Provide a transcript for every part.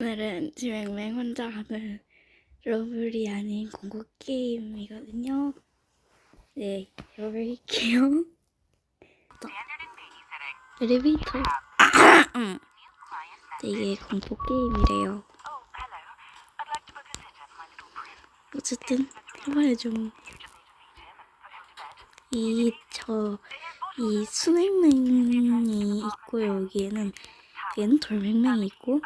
오늘은 지맹맹 혼자 하는 러블이 아닌 공구 게임이거든요. 네, 해볼게요. 엘리베이터. 음. 네, 이게 공포 게임이래요. 어쨌든 해봐야죠. 이, 저, 이 수냉맹이 있고 여기에는 얘는 돌맹맹이 있고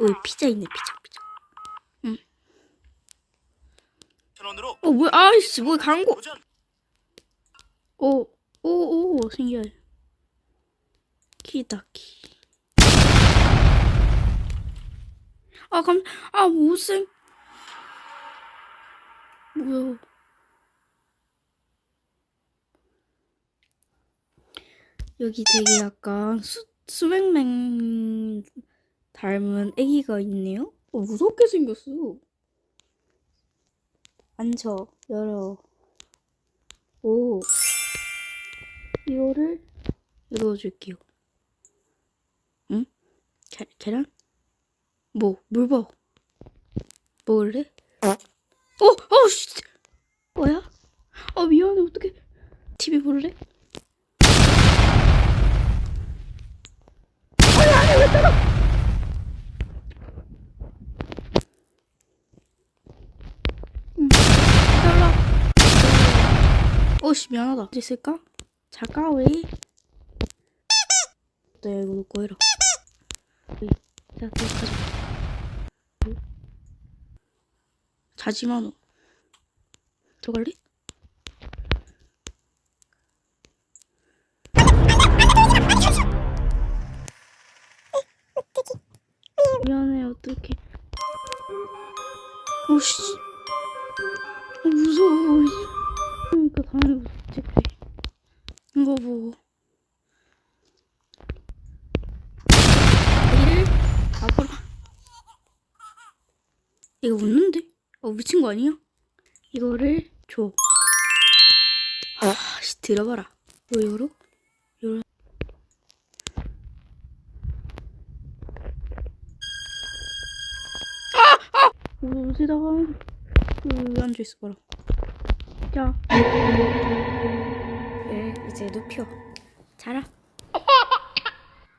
어, 피자 있네, 피자, 피자. 천원으로 어, 뭐야, 아이씨, 뭐야, 광고. 도전. 오, 오, 오, 신기하네. 키다, 키. 아, 감, 아, 무슨. 뭐야. 여기 되게 약간 수, 수백맹 닮은 애기가 있네요? 어, 무섭게 생겼어. 앉아, 열어. 오. 이거를 넣어줄게요. 응? 계, 계란? 뭐, 물 봐. 먹을래? 어, 어, 씨. 뭐야? 아, 미안해, 어떡해. TV 볼래? 아니, 아니, 왜 따라! 응, 따라. 오씨, 미안하다. 어디 있을까? 우리. 네, 이거 놓고 해라. 자, 또 가자. 자지마, 너. 들어갈래? 미안해, 어떡해. 오씨. 어, 무서워. 거 보고. 여기를 가보라. 이거 웃는데? 어, 미친 거 아니야? 이거를 줘. 아, 씨, 들어봐라. 열어. 아! 아! 어디다가, 그, 앉아있어 봐라. 자. 눕혀. 자라.